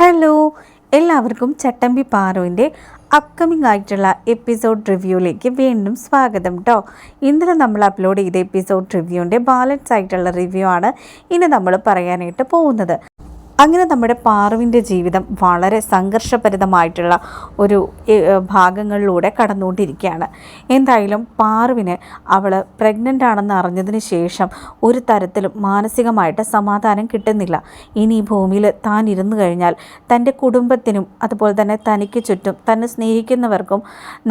Hello എല്ലാവർക്കും ചട്ടമ്പി പാറുവിന്റെ upcoming ആയിട്ടുള്ള episode റിവ്യൂയിലേക്ക് വീണ്ടും സ്വാഗതം കേട്ടോ ഇന്നലെ നമ്മൾ അപ്ലോഡ് ചെയ്ത എപ്പിസോഡ് റിവ്യൂവിന്റെ ബാലൻസ് ആയിട്ടുള്ള റിവ്യൂ ആണ് ഇനി നമ്മൾ പറയാനായിട്ട് പോകുന്നത്. അങ്ങനെ നമ്മുടെ പാറുവിന്റെ ജീവിതം വളരെ സംഘർഷഭരിതമായിട്ടുള്ള ഒരു ഭാഗങ്ങളിലൂടെ കടന്നുകൊണ്ടിരിക്കുകയാണ്. എന്തായാലും പാറുവിന് അവൾ പ്രഗ്നന്റ് ആണെന്ന് അറിഞ്ഞതിന് ശേഷം ഒരു തരത്തിലും മാനസികമായിട്ട് സമാധാനം കിട്ടുന്നില്ല. ഇനി ഈ ഭൂമിയിൽ താൻ ഇരുന്നു കഴിഞ്ഞാൽ തന്റെ കുടുംബത്തിനും അതുപോലെ തന്നെ തനിക്ക് ചുറ്റും തന്നെ സ്നേഹിക്കുന്നവർക്കും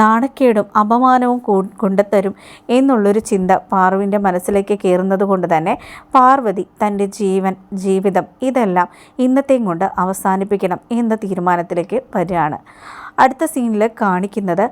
നാണക്കേടും അപമാനവും കൊണ്ടുത്തരും എന്നുള്ളൊരു ചിന്ത പാറുവിന്റെ മനസ്സിലേക്ക് കയറുന്നത് കൊണ്ട് തന്നെ പാർവതി തന്റെ ജീവൻ ജീവിതം ഇതെല്ലാം ഇന്നത്തെയും കൊണ്ട് അവസാനിപ്പിക്കണം എന്ന തീരുമാനത്തിലേക്ക് വരികയാണ്. അടുത്ത സീനിൽ കാണിക്കുന്നത്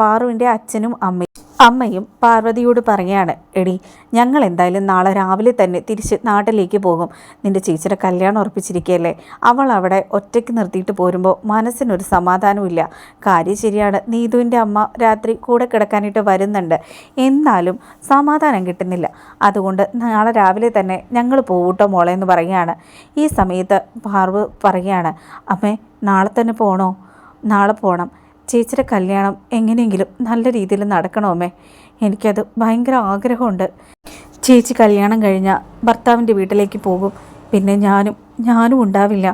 പാറുവിന്റെ അച്ഛനും അമ്മയും അമ്മയും പാർവതിയോട് പറയാണ് എടി ഞങ്ങൾ എന്തായാലും നാളെ രാവിലെ തന്നെ തിരിച്ച് നാട്ടിലേക്ക് പോകും. നിന്റെ ചേച്ചിയുടെ കല്യാണം ഉറപ്പിച്ചിരിക്കുകയല്ലേ? അവൾ അവിടെ ഒറ്റയ്ക്ക് നിർത്തിയിട്ട് പോരുമ്പോൾ മനസ്സിനൊരു സമാധാനമില്ല കാര്യം ശരിയാണ് നീതുവിന്റെ അമ്മ രാത്രി കൂടെ കിടക്കാനായിട്ട് വരുന്നുണ്ട്. എന്നാലും സമാധാനം കിട്ടുന്നില്ല. അതുകൊണ്ട് നാളെ രാവിലെ തന്നെ ഞങ്ങൾ പോകൂട്ടോ മോളെ എന്ന് പറയുകയാണ്. ഈ സമയത്ത് പാർവ് പറയുകയാണ് അമ്മേ നാളെ തന്നെ പോകണോ നാളെ പോകണം ചേച്ചിയുടെ കല്യാണം എങ്ങനെയെങ്കിലും നല്ല രീതിയിൽ നടക്കണമേ എനിക്കത് ഭയങ്കര ആഗ്രഹമുണ്ട്. ചേച്ചി കല്യാണം കഴിഞ്ഞാൽ ഭർത്താവിന്റെ വീട്ടിലേക്ക് പോകും. പിന്നെ ഞാനും ഞാനും ഉണ്ടാവില്ല.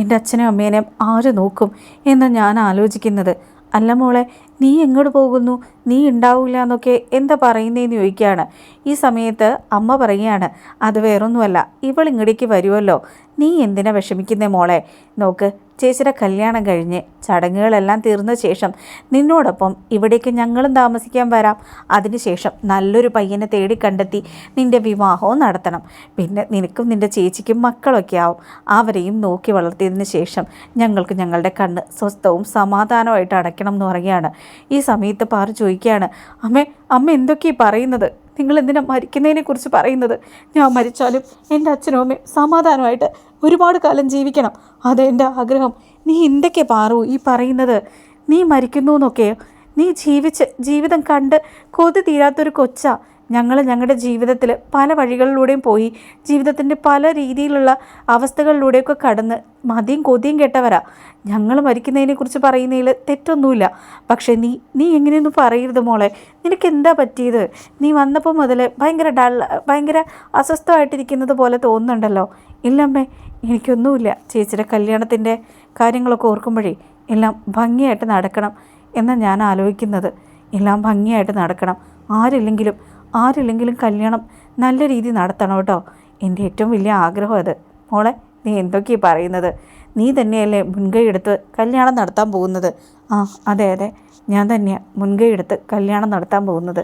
എന്റെ അച്ഛനും അമ്മേനെയും ആര് നോക്കും എന്ന് ഞാൻ ആലോചിക്കുന്നത്. അല്ല മോളെ നീ എങ്ങോട്ട് പോകുന്നു? നീ ഉണ്ടാവില്ല എന്നൊക്കെ എന്താ പറയുന്നതെന്ന് ചോദിക്കുകയാണ്. ഈ സമയത്ത് അമ്മ പറയുകയാണ് അത് വേറൊന്നുമല്ല ഇവൾ ഇങ്ങടേക്ക് വരുമല്ലോ നീ എന്തിനാ വിഷമിക്കുന്നേ മോളെ? നോക്ക് ചേച്ചിയുടെ കല്യാണം കഴിഞ്ഞ് ചടങ്ങുകളെല്ലാം തീർന്ന ശേഷം നിന്നോടൊപ്പം ഇവിടേക്ക് ഞങ്ങളും താമസിക്കാൻ വരാം. അതിനുശേഷം നല്ലൊരു പയ്യനെ തേടി കണ്ടെത്തി നിന്റെ വിവാഹവും നടത്തണം. പിന്നെ നിനക്കും നിന്റെ ചേച്ചിക്കും മക്കളൊക്കെ ആവും. അവരെയും നോക്കി വളർത്തിയതിന് ശേഷം ഞങ്ങൾക്ക് ഞങ്ങളുടെ കണ്ണ് സ്വസ്ഥവും സമാധാനമായിട്ട് അടയ്ക്കണം എന്ന് പറയുകയാണ്. ഈ സമയത്ത് പാറു ചോദിക്കുകയാണ് അമ്മേ അമ്മ എന്തൊക്കെയാണ് പറയുന്നത്? നിങ്ങൾ എന്തിനാ മരിക്കുന്നതിനെ കുറിച്ച് പറയുന്നത്? ഞാൻ മരിച്ചാലും എന്റെ അച്ഛനും അമ്മയും സമാധാനമായിട്ട് ഒരുപാട് കാലം ജീവിക്കണം. അത് എന്റെ ആഗ്രഹം. നീ എന്തൊക്കെ പാറു ഈ പറയുന്നത്? നീ മരിക്കുന്നു എന്നൊക്കെ. നീ ജീവിച്ച് ജീവിതം കണ്ട് കൊതി തീരാത്തൊരു കൊച്ചാ. ഞങ്ങൾ ഞങ്ങളുടെ ജീവിതത്തിൽ പല വഴികളിലൂടെയും പോയി ജീവിതത്തിന്റെ പല രീതിയിലുള്ള അവസ്ഥകളിലൂടെയൊക്കെ കടന്ന് മതിയും കൊതിയും കേട്ടവരാ. ഞങ്ങൾ മരിക്കുന്നതിനെക്കുറിച്ച് പറയുന്നതിൽ തെറ്റൊന്നുമില്ല. പക്ഷേ നീ നീ എങ്ങനെയൊന്നും പറയരുത് മോളെ. നിനക്ക് എന്താ പറ്റിയത്? നീ വന്നപ്പോൾ മുതൽ ഭയങ്കര ഡൾ ഭയങ്കര അസ്വസ്ഥമായിട്ടിരിക്കുന്നത് പോലെ തോന്നുന്നുണ്ടല്ലോ. ഇല്ലമ്മേ എനിക്കൊന്നുമില്ല. ചേച്ചിയുടെ കല്യാണത്തിന്റെ കാര്യങ്ങളൊക്കെ ഓർക്കുമ്പോഴേ എല്ലാം ഭംഗിയായിട്ട് നടക്കണം എന്നാണ് ഞാൻ ആലോചിക്കുന്നത്. എല്ലാം ഭംഗിയായിട്ട് നടക്കണം. ആരില്ലെങ്കിലും ആരില്ലെങ്കിലും കല്യാണം നല്ല രീതി നടത്തണം കേട്ടോ. എന്റെ ഏറ്റവും വലിയ ആഗ്രഹം അത്. മോളെ നീ എന്തൊക്കെയാണ് പറയുന്നത്? നീ തന്നെയല്ലേ മുൻകൈ എടുത്ത് കല്യാണം നടത്താൻ പോകുന്നത്? ആ അതെ അതെ. ഞാൻ തന്നെയാണ് മുൻകൈ എടുത്ത് കല്യാണം നടത്താൻ പോകുന്നത്.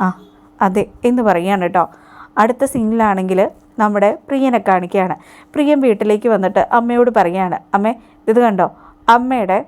ആ അതെ എന്ന് പറയുകയാണ് കേട്ടോ. അടുത്ത സീനിലാണെങ്കിൽ നമ്മുടെ പ്രിയനെ കാണിക്കുകയാണ്. പ്രിയൻ വീട്ടിലേക്ക് വന്നിട്ട് അമ്മയോട് പറയുകയാണ് അമ്മേ ഇത് കണ്ടോ? അമ്മയുടെ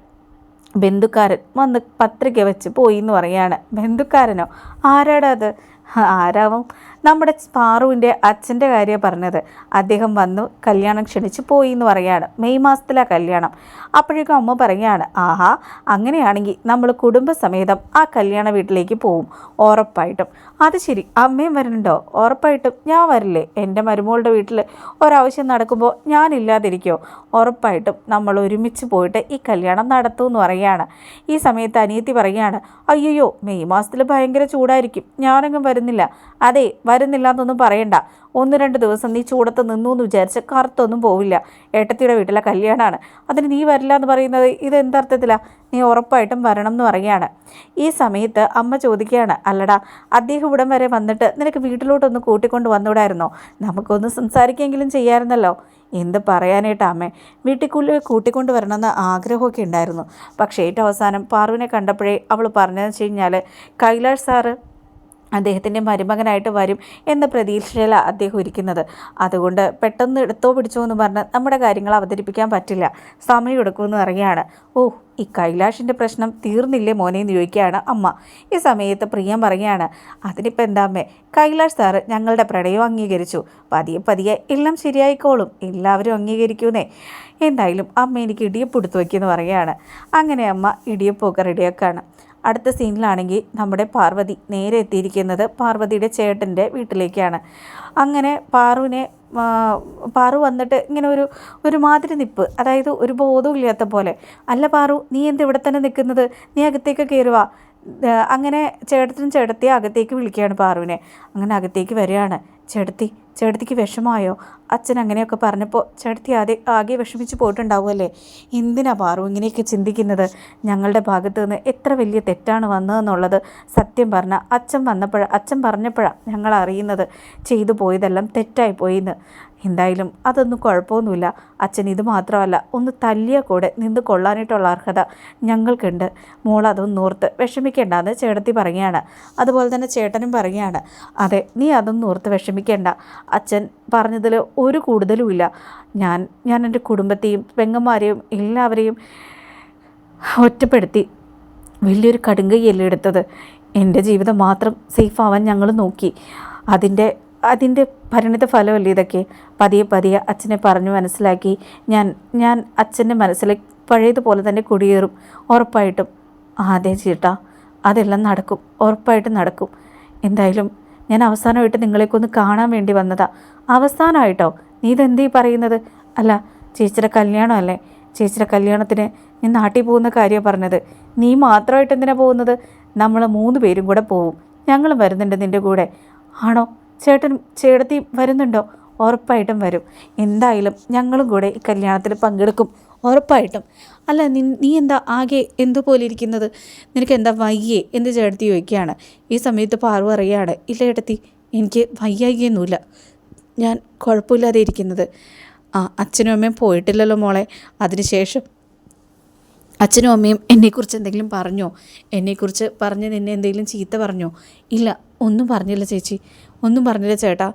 ബന്ധുക്കാരൻ വന്ന് പത്രിക വെച്ച് പോയി എന്ന് പറയുകയാണ് ബന്ധുക്കാരനോ? ആരാടാ അത്? ആരാവും? നമ്മുടെ പാറുവിന്റെ അച്ഛന്റെ കാര്യമാണ് പറഞ്ഞത്. അദ്ദേഹം വന്നു കല്യാണം ക്ഷണിച്ച് പോയി എന്ന് പറയാണ് മെയ് മാസത്തിലാ കല്യാണം. അപ്പോഴേക്കും അമ്മ പറയുകയാണ് ആഹാ അങ്ങനെയാണെങ്കിൽ നമ്മൾ കുടുംബസമേതം ആ കല്യാണ വീട്ടിലേക്ക് പോവും ഉറപ്പായിട്ടും. അത് ശരി അമ്മയും വരുന്നുണ്ടോ? ഉറപ്പായിട്ടും ഞാൻ വരില്ലേ? എന്റെ മരുമോളുടെ വീട്ടിൽ ഒരാവശ്യം നടക്കുമ്പോൾ ഞാനില്ലാതിരിക്കോ ഉറപ്പായിട്ടും നമ്മൾ ഒരുമിച്ച് പോയിട്ട് ഈ കല്യാണം നടത്തുമെന്ന് പറയുകയാണ്. ഈ സമയത്ത് അനിയത്തി പറയുകയാണ് അയ്യോ മെയ് മാസത്തിൽ ഭയങ്കര ചൂടായിരിക്കും ഞാനങ്ങും വരുന്നില്ല. അതെ വരുന്നില്ല എന്നൊന്നും പറയണ്ട. ഒന്ന് രണ്ട് ദിവസം നീ ചൂടത്ത് നിന്നു എന്ന് വിചാരിച്ച് കറുത്തൊന്നും പോവില്ല. ഏട്ടത്തിയുടെ വീട്ടിലെ കല്യാണമാണ് അതിന് നീ വരില്ല എന്ന് പറയുന്നത് ഇത് എന്തർത്ഥത്തിലാണ് നീ ഉറപ്പായിട്ടും വരണം എന്ന് പറയുകയാണ്. ഈ സമയത്ത് അമ്മ ചോദിക്കുകയാണ് അല്ലടാ അദ്ദേഹം ഇവിടം വരെ വന്നിട്ട് നിനക്ക് വീട്ടിലോട്ടൊന്ന് കൂട്ടിക്കൊണ്ട് വന്നുകൂടായിരുന്നോ നമുക്കൊന്ന് സംസാരിക്കെങ്കിലും ചെയ്യാമായിരുന്നല്ലോ എന്ത് പറയാനായിട്ട് അമ്മേ? വീട്ടിക്കുള്ളിൽ കൂട്ടിക്കൊണ്ട് വരണമെന്ന് ആഗ്രഹമൊക്കെ ഉണ്ടായിരുന്നു. പക്ഷേ ഏറ്റവും അവസാനം പാർവിനെ കണ്ടപ്പോഴേ അവൾ പറഞ്ഞതെന്ന് വെച്ച് കഴിഞ്ഞാൽ കൈലാഷ് സാറ് അദ്ദേഹത്തിന്റെ മരുമകനായിട്ട് വരും എന്ന പ്രതീക്ഷയിലാണ് അദ്ദേഹം ഇരിക്കുന്നത്. അതുകൊണ്ട് പെട്ടെന്ന് എടുത്തോ പിടിച്ചോ എന്ന് പറഞ്ഞ് നമ്മുടെ കാര്യങ്ങൾ അവതരിപ്പിക്കാൻ പറ്റില്ല. സമയം എടുക്കുമെന്ന് പറയുകയാണ്. ഓ ഈ കൈലാഷിന്റെ പ്രശ്നം തീർന്നില്ലേ മോനെ എന്ന് ചോദിക്കുകയാണ് അമ്മ. ഈ സമയത്ത് പ്രിയം പറയുകയാണ് അതിനിപ്പോൾ എന്താമ്മേ കൈലാഷ് സാറ് ഞങ്ങളുടെ പ്രണയം അംഗീകരിച്ചു. പതിയെ പതിയെ എല്ലാം ശരിയായിക്കോളും. എല്ലാവരും അംഗീകരിക്കൂന്നേ. എന്തായാലും അമ്മ എനിക്ക് ഇടിയപ്പ് എടുത്തു വയ്ക്കുമെന്ന് പറയുകയാണ്. അങ്ങനെ അമ്മ ഇടിയപ്പൊക്കെ റെഡിയാക്കാണ് അടുത്ത സീനിലാണെങ്കിൽ നമ്മുടെ പാർവതി നേരെ എത്തിയിരിക്കുന്നത് പാർവതിയുടെ ചേട്ടന്റെ വീട്ടിലേക്കാണ്. അങ്ങനെ പാറുവിനെ പാറു വന്നിട്ട് ഇങ്ങനെ ഒരു ഒരുമാതിരി നിപ്പ് അതായത് ഒരു ബോധമില്ലാത്ത പോലെ. അല്ല പാറു നീ എന്ത് ഇവിടെ തന്നെ നിൽക്കുന്നത്? നീ അകത്തേക്ക് കയറുക അങ്ങനെ ചേട്ടത്തിനും ചേട്ടത്തിയെ അകത്തേക്ക് വിളിക്കുകയാണ് പാറുവിനെ. അങ്ങനെ അകത്തേക്ക് വരികയാണ്. ചേട്ടത്തി ചേട്ടത്തിക്ക് വിഷമമായോ? അച്ഛൻ അങ്ങനെയൊക്കെ പറഞ്ഞപ്പോൾ ചേട്ടത്തി ആദ്യ ആകെ വിഷമിച്ച് പോയിട്ടുണ്ടാവുമല്ലേ? എന്തിനാ പാറു ഇങ്ങനെയൊക്കെ ചിന്തിക്കുന്നത്? ഞങ്ങളുടെ ഭാഗത്തു നിന്ന് എത്ര വലിയ തെറ്റാണ് വന്നതെന്നുള്ളത് സത്യം പറഞ്ഞാൽ അച്ഛൻ വന്നപ്പോഴാണ് അച്ഛൻ പറഞ്ഞപ്പോഴാണ് ഞങ്ങൾ അറിയുന്നത്. ചെയ്തു പോയതെല്ലാം തെറ്റായി പോയിന്ന്. എന്തായാലും അതൊന്നും കുഴപ്പമൊന്നുമില്ല. അച്ഛൻ ഇത് മാത്രമല്ല ഒന്ന് തല്ലിയ കൂടെ നിന്ന് കൊള്ളാനായിട്ടുള്ള അർഹത ഞങ്ങൾക്കുണ്ട്. മോൾ അതൊന്നും ഓർത്ത് വിഷമിക്കേണ്ടെന്ന് ചേട്ടത്തി പറയുകയാണ്. അതുപോലെ തന്നെ ചേട്ടനും പറയുകയാണ് അതെ നീ അതൊന്നും ഓർത്ത് വിഷമിക്കേണ്ട. അച്ഛൻ പറഞ്ഞതിൽ ഒരു കൂടുതലുമില്ല ഞാൻ ഞാൻ എന്റെ കുടുംബത്തെയും പെങ്ങന്മാരെയും എല്ലാവരെയും ഒറ്റപ്പെടുത്തി വലിയൊരു കടുങ്കയ്യല്ലേ എടുത്തത്. എന്റെ ജീവിതം മാത്രം സേഫ് ആവാൻ ഞങ്ങൾ നോക്കി. അതിന്റെ അതിന്റെ പരിണിത ഫലമല്ലേ ഇതൊക്കെ? പതിയെ പതിയെ അച്ഛനെ പറഞ്ഞു മനസ്സിലാക്കി. ഞാൻ ഞാൻ അച്ഛന്റെ മനസ്സിൽ പഴയതുപോലെ തന്നെ കുടിയേറും. ഉറപ്പായിട്ടും. അതെ ചേട്ടാ. അതെല്ലാം നടക്കും. ഉറപ്പായിട്ടും നടക്കും. എന്തായാലും ഞാൻ അവസാനമായിട്ട് നിങ്ങളെയൊക്കെ ഒന്ന് കാണാൻ വേണ്ടി വന്നതാ. അവസാനമായിട്ടോ? നീ ഇതെന്തീ പറയുന്നത്? അല്ല ചേച്ചിയുടെ കല്യാണമല്ലേ? ചേച്ചിയുടെ കല്യാണത്തിന് നീ നാട്ടിൽ പോകുന്ന കാര്യമാണ് പറഞ്ഞത്. നീ മാത്രമായിട്ട് എന്തിനാ പോകുന്നത്? നമ്മൾ മൂന്ന് പേരും കൂടെ പോവും. ഞങ്ങളും വരുന്നുണ്ട് നിന്റെ കൂടെ. ആണോ? ചേട്ടൻ ചേട്ടത്തി വരുന്നുണ്ടോ? ഉറപ്പായിട്ടും വരും. എന്തായാലും ഞങ്ങളും കൂടെ കല്യാണത്തിൽ പങ്കെടുക്കും. ഉറപ്പായിട്ടും. അല്ല നീ നീ എന്താ ആകെ എന്തുപോലെ ഇരിക്കുന്നത്? നിനക്ക് എന്താ വയ്യേ എന്ന് ചേട്ടത്തി ചോദിക്കുകയാണ്. ഈ സമയത്ത് പാറു അറിയാണ് ഇല്ല ചേട്ടത്തി എനിക്ക് വയ്യായികയൊന്നുമില്ല. ഞാൻ കുഴപ്പമില്ലാതെ ഇരിക്കുന്നത്. ആ അച്ഛനും അമ്മയും പോയിട്ടില്ലല്ലോ മോളെ. അതിനുശേഷം അച്ഛനും അമ്മയും എന്നെക്കുറിച്ച് എന്തെങ്കിലും പറഞ്ഞോ? എന്നെക്കുറിച്ച് പറഞ്ഞ് നിന്നെ എന്തെങ്കിലും ചീത്ത പറഞ്ഞോ? ഇല്ല ഒന്നും പറഞ്ഞില്ല ചേച്ചി. ഒന്നും പറഞ്ഞില്ല ചേട്ടാ.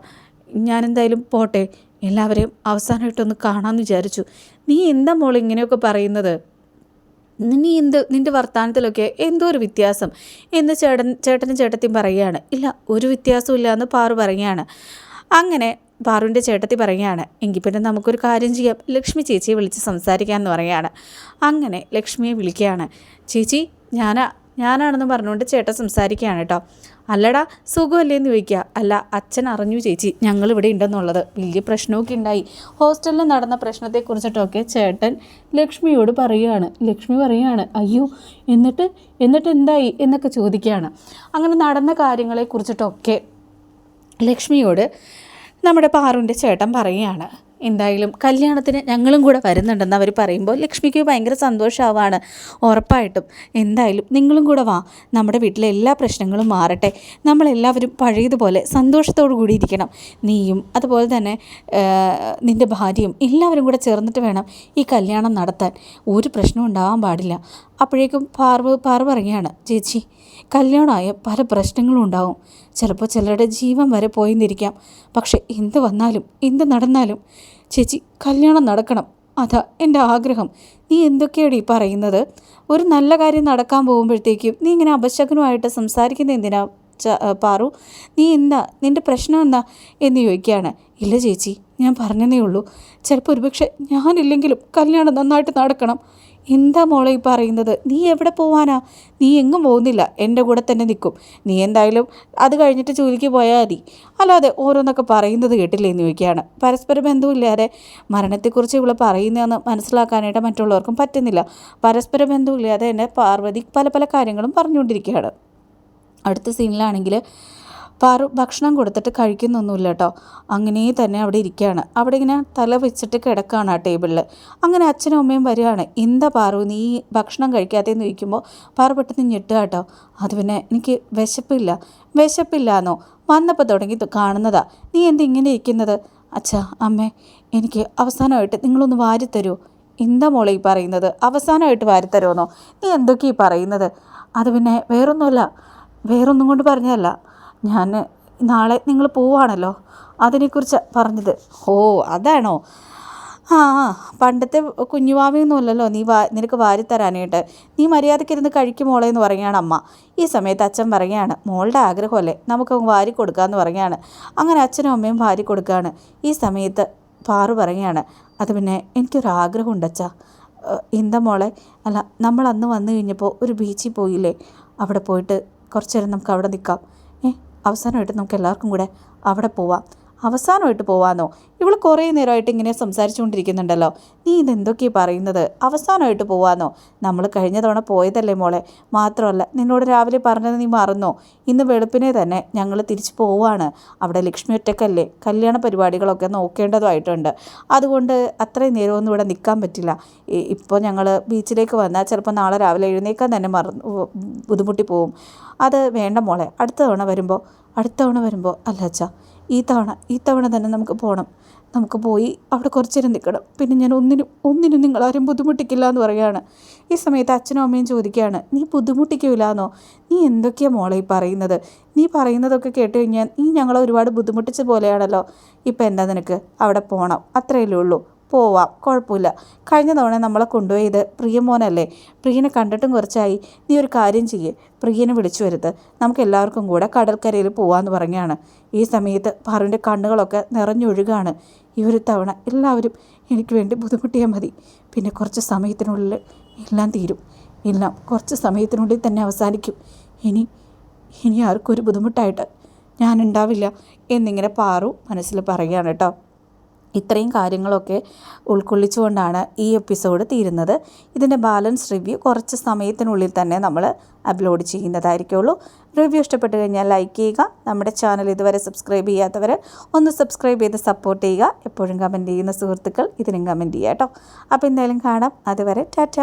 ഞാനെന്തായാലും പോട്ടെ. എല്ലാവരെയും അവസാനമായിട്ടൊന്ന് കാണാമെന്ന് വിചാരിച്ചു. നീ എന്താ മോൾ ഇങ്ങനെയൊക്കെ പറയുന്നത്? നീ എന്ത് നിന്റെ വർത്തമാനത്തിലൊക്കെ എന്തോ ഒരു വ്യത്യാസം? എന്ന് ചേട്ടൻ ചേട്ടനും ചേട്ടത്തിയും പറയുകയാണ്. ഇല്ല ഒരു വ്യത്യാസവും ഇല്ല എന്ന് പാറു പറയുകയാണ്. അങ്ങനെ പാറുവിന്റെ ചേട്ടത്തി പറയുകയാണ് എങ്കിൽ പിന്നെ നമുക്കൊരു കാര്യം ചെയ്യാം. ലക്ഷ്മി ചേച്ചിയെ വിളിച്ച് സംസാരിക്കാമെന്ന് പറയുകയാണ്. അങ്ങനെ ലക്ഷ്മിയെ വിളിക്കുകയാണ്. ചേച്ചി ഞാനാ ഞാനാണെന്ന് പറഞ്ഞുകൊണ്ട് ചേട്ടൻ സംസാരിക്കുകയാണ് കേട്ടോ. അല്ലടാ സുഖമല്ലേ എന്ന് ചോദിക്കുക. അല്ല അച്ഛൻ അറിഞ്ഞു ചേച്ചി ഞങ്ങൾ ഇവിടെ ഉണ്ടെന്നുള്ളത്. വലിയ പ്രശ്നമൊക്കെ ഉണ്ടായി. ഹോസ്റ്റലിൽ നടന്ന പ്രശ്നത്തെക്കുറിച്ചിട്ടൊക്കെ ചേട്ടൻ ലക്ഷ്മിയോട് പറയുകയാണ്. ലക്ഷ്മി പറയുകയാണ് അയ്യോ എന്നിട്ട് എന്നിട്ട് എന്തായി? എന്നൊക്കെ ചോദിക്കുകയാണ്. അങ്ങനെ നടന്ന കാര്യങ്ങളെക്കുറിച്ചിട്ടൊക്കെ ലക്ഷ്മിയോട് നമ്മുടെ പാറുവിന്റെ ചേട്ടൻ പറയുകയാണ്. എന്തായാലും കല്യാണത്തിന് ഞങ്ങളും കൂടെ വരുന്നുണ്ടെന്ന് അവർ പറയുമ്പോൾ ലക്ഷ്മിക്ക് ഭയങ്കര സന്തോഷമാവാണ് ഉറപ്പായിട്ടും. എന്തായാലും നിങ്ങളും കൂടെ വാ. നമ്മുടെ വീട്ടിലെ എല്ലാ പ്രശ്നങ്ങളും മാറട്ടെ. നമ്മളെല്ലാവരും പഴയതുപോലെ സന്തോഷത്തോടു കൂടി ഇരിക്കണം. നീയും അതുപോലെ തന്നെ നിന്റെ ഭാര്യയും എല്ലാവരും കൂടെ ചേർന്നിട്ട് വേണം ഈ കല്യാണം നടത്താൻ. ഒരു പ്രശ്നവും ഉണ്ടാവാൻ പാടില്ല. അപ്പോഴേക്കും പാർവ് പാർവ് പറയുകയാണ് ചേച്ചി കല്യാണമായ പല പ്രശ്നങ്ങളും ഉണ്ടാവും. ചിലപ്പോൾ ചിലരുടെ ജീവൻ വരെ പോയിന്നിരിക്കാം. പക്ഷേ എന്ത് വന്നാലും എന്ത് നടന്നാലും ചേച്ചി കല്യാണം നടക്കണം. അതാ എന്റെ ആഗ്രഹം. നീ എന്തൊക്കെയാണ് ഈ പറയുന്നത്? ഒരു നല്ല കാര്യം നടക്കാൻ പോകുമ്പോഴത്തേക്കും നീ ഇങ്ങനെ അപശകനുമായിട്ട് സംസാരിക്കുന്നത് എന്തിനാ? പാറു നീ എന്താ? നിന്റെ പ്രശ്നം എന്താ? എന്ന് ചോദിക്കുകയാണ്. ഇല്ല ചേച്ചി ഞാൻ പറഞ്ഞതേ ഉള്ളൂ. ചിലപ്പോൾ ഒരുപക്ഷെ ഞാനില്ലെങ്കിലും കല്യാണം നന്നായിട്ട് നടക്കണം. എന്താ മോളെ ഈ പറയുന്നത്? നീ എവിടെ പോവാനാ? നീ എങ്ങും പോകുന്നില്ല. എന്റെ കൂടെ തന്നെ നിൽക്കും. നീ എന്തായാലും അത് കഴിഞ്ഞിട്ട് ജോലിക്ക് പോയാൽ മതി. അല്ലാതെ ഓരോന്നൊക്കെ പറയുന്നത് കേട്ടില്ലേ എന്ന് ചോദിക്കുകയാണ്. പരസ്പര ബന്ധമില്ലാതെ മരണത്തെക്കുറിച്ച് ഇവിടെ പറയുന്നതെന്ന് മനസ്സിലാക്കാനായിട്ട് മറ്റുള്ളവർക്കും പറ്റുന്നില്ല. പരസ്പര ബന്ധമില്ലാതെ എന്നെ പാർവതി പല പല കാര്യങ്ങളും പറഞ്ഞുകൊണ്ടിരിക്കുകയാണ്. അടുത്ത സീനിലാണെങ്കിൽ പാറു ഭക്ഷണം കൊടുത്തിട്ട് കഴിക്കുന്നൊന്നുമില്ല കേട്ടോ. അങ്ങനെ തന്നെ അവിടെ ഇരിക്കുകയാണ്. അവിടെ ഇങ്ങനെ തല വെച്ചിട്ട് കിടക്കുകയാണ് ആ ടേബിളിൽ. അങ്ങനെ അച്ഛനും അമ്മയും വരികയാണ്. എന്താ പാറു നീ ഭക്ഷണം കഴിക്കാത്തതെന്ന് ചോദിക്കുമ്പോൾ പാറു പെട്ടെന്ന് ഞെട്ടുക കേട്ടോ. അത് പിന്നെ എനിക്ക് വിശപ്പില്ല. വിശപ്പില്ല എന്നോ വന്നപ്പോൾ തുടങ്ങി കാണുന്നതാ. നീ എന്തിങ്ങനെ ഇരിക്കുന്നത്? അച്ഛാ അമ്മേ എനിക്ക് അവസാനമായിട്ട് നിങ്ങളൊന്ന് വാരിത്തരുമോ എന്താ മോളെ ഈ പറയുന്നത്? അവസാനമായിട്ട് വാരിത്തരുമെന്നോ നീ എന്തൊക്കെയാണ് ഈ പറയുന്നത്? അത് പിന്നെ വേറൊന്നുമല്ല. വേറൊന്നും കൊണ്ട് പറഞ്ഞതല്ല. ഞാൻ നാളെ നിങ്ങൾ പോവാണല്ലോ. അതിനെക്കുറിച്ച് പറഞ്ഞത്. ഓ അതാണോ? ആ പണ്ടത്തെ കുഞ്ഞുവാവയൊന്നും അല്ലല്ലോ നീ വാ നിനക്ക് വാരിത്തരാനായിട്ട്. നീ മര്യാദയ്ക്ക് ഇരുന്ന് കഴിക്കും മോളെ എന്ന് പറയുകയാണ് അമ്മ. ഈ സമയത്ത് അച്ഛൻ പറയുകയാണ് മോളുടെ ആഗ്രഹമല്ലേ? നമുക്ക് വാരി കൊടുക്കാമെന്ന് പറയുകയാണ്. അങ്ങനെ അച്ഛനും അമ്മയും വാരി കൊടുക്കുകയാണ്. ഈ സമയത്ത് പാറു പറയുകയാണ് അത് പിന്നെ എനിക്കൊരാഗ്രഹമുണ്ട് അച്ഛാ. എന്താ മോളെ? അല്ല നമ്മൾ അന്ന് വന്നു കഴിഞ്ഞപ്പോൾ ഒരു ബീച്ചിൽ പോയില്ലേ? അവിടെ പോയിട്ട് കുറച്ചു നേരം നമുക്ക് അവിടെ നിൽക്കാം. അവസാനമായിട്ട് നമുക്ക് എല്ലാവർക്കും കൂടെ അവിടെ പോവാം. അവസാനമായിട്ട് പോവാന്നോ? ഇവൾ കുറേ നേരമായിട്ട് ഇങ്ങനെ സംസാരിച്ചുകൊണ്ടിരിക്കുന്നുണ്ടല്ലോ. നീ ഇതെന്തൊക്കെ പറയുന്നത്? അവസാനമായിട്ട് പോവാന്നോ? നമ്മൾ കഴിഞ്ഞ തവണ പോയതല്ലേ മോളെ? മാത്രമല്ല നിന്നോട് രാവിലെ പറഞ്ഞത് നീ മറന്നോ? ഇന്ന് വെളുപ്പിനെ തന്നെ ഞങ്ങൾ തിരിച്ചു പോവാണ്. അവിടെ ലക്ഷ്മി ഒറ്റക്കല്ലേ? കല്യാണ പരിപാടികളൊക്കെ നോക്കേണ്ടതുമായിട്ടുണ്ട് അതുകൊണ്ട് അത്രയും നേരമൊന്നും ഇവിടെ നിൽക്കാൻ പറ്റില്ല. ഇപ്പോൾ ഞങ്ങൾ ബീച്ചിലേക്ക് വന്നാൽ ചിലപ്പോൾ നാളെ രാവിലെ എഴുന്നേക്കാൻ തന്നെ മറന്നു ബുദ്ധിമുട്ടി പോവും അത് വേണ്ട മോളെ അടുത്ത തവണ വരുമ്പോൾ അടുത്ത തവണ വരുമ്പോൾ അല്ല അച്ഛാ ഈ തവണ ഈ തവണ തന്നെ നമുക്ക് പോകണം നമുക്ക് പോയി അവിടെ കുറച്ച് നേരം നിൽക്കണം. പിന്നെ ഞാൻ ഒന്നിനും ഒന്നിനും നിങ്ങളാരും ബുദ്ധിമുട്ടിക്കില്ല എന്ന് പറയുകയാണ്. ഈ സമയത്ത് അച്ഛനും അമ്മയും ചോദിക്കുകയാണ് നീ ബുദ്ധിമുട്ടിക്കില്ലാന്നോ നീ എന്തൊക്കെയാണ് മോളെ ഈ പറയുന്നത്? നീ പറയുന്നതൊക്കെ കേട്ട് കഴിഞ്ഞാൽ നീ ഞങ്ങളെ ഒരുപാട് ബുദ്ധിമുട്ടിച്ച പോലെയാണല്ലോ. ഇപ്പം എന്താ നിനക്ക്? അവിടെ പോകണം അത്രയല്ലേ ഉള്ളൂ. പോവാം. കുഴപ്പമില്ല. കഴിഞ്ഞ തവണ നമ്മളെ കൊണ്ടുപോയത് പ്രിയമോനല്ലേ? പ്രിയനെ കണ്ടിട്ടും കുറച്ചായി. നീ ഒരു കാര്യം ചെയ്യേ. പ്രിയനെ വിളിച്ചു വരുത് നമുക്ക് എല്ലാവർക്കും കൂടെ കടൽക്കരയിൽ പോവാന്ന് പറഞ്ഞാണ്. ഈ സമയത്ത് പാറുവിന്റെ കണ്ണുകളൊക്കെ നിറഞ്ഞൊഴുകാണ്. ഈ ഒരു തവണ എല്ലാവരും എനിക്ക് വേണ്ടി ബുദ്ധിമുട്ടിയാൽ മതി. പിന്നെ കുറച്ച് സമയത്തിനുള്ളിൽ എല്ലാം തീരും. എല്ലാം കുറച്ച് സമയത്തിനുള്ളിൽ തന്നെ അവസാനിക്കും. ഇനി ഇനി ആർക്കും ഒരു ബുദ്ധിമുട്ടായിട്ട് ഞാനുണ്ടാവില്ല എന്നിങ്ങനെ പാറു മനസ്സിൽ പറയുകയാണ് കേട്ടോ. ഇത്രയും കാര്യങ്ങളൊക്കെ ഉൾക്കൊള്ളിച്ചുകൊണ്ടാണ് ഈ എപ്പിസോഡ് തീരുന്നത്. ഇതിന്റെ ബാലൻസ് റിവ്യൂ കുറച്ച് സമയത്തിനുള്ളിൽ തന്നെ നമ്മൾ അപ്ലോഡ് ചെയ്യുന്നതായിരിക്കുള്ളൂ. റിവ്യൂ ഇഷ്ടപ്പെട്ട് കഴിഞ്ഞാൽ ലൈക്ക് ചെയ്യുക നമ്മുടെ ചാനൽ ഇതുവരെ സബ്സ്ക്രൈബ് ചെയ്യാത്തവർ ഒന്ന് സബ്സ്ക്രൈബ് ചെയ്ത് സപ്പോർട്ട് ചെയ്യുക. എപ്പോഴും കമന്റ് ചെയ്യുന്ന സുഹൃത്തുക്കൾ ഇതിനും കമന്റ് ചെയ്യാം കേട്ടോ. അപ്പോൾ എന്തായാലും കാണാം. അതുവരെ ടാറ്റ.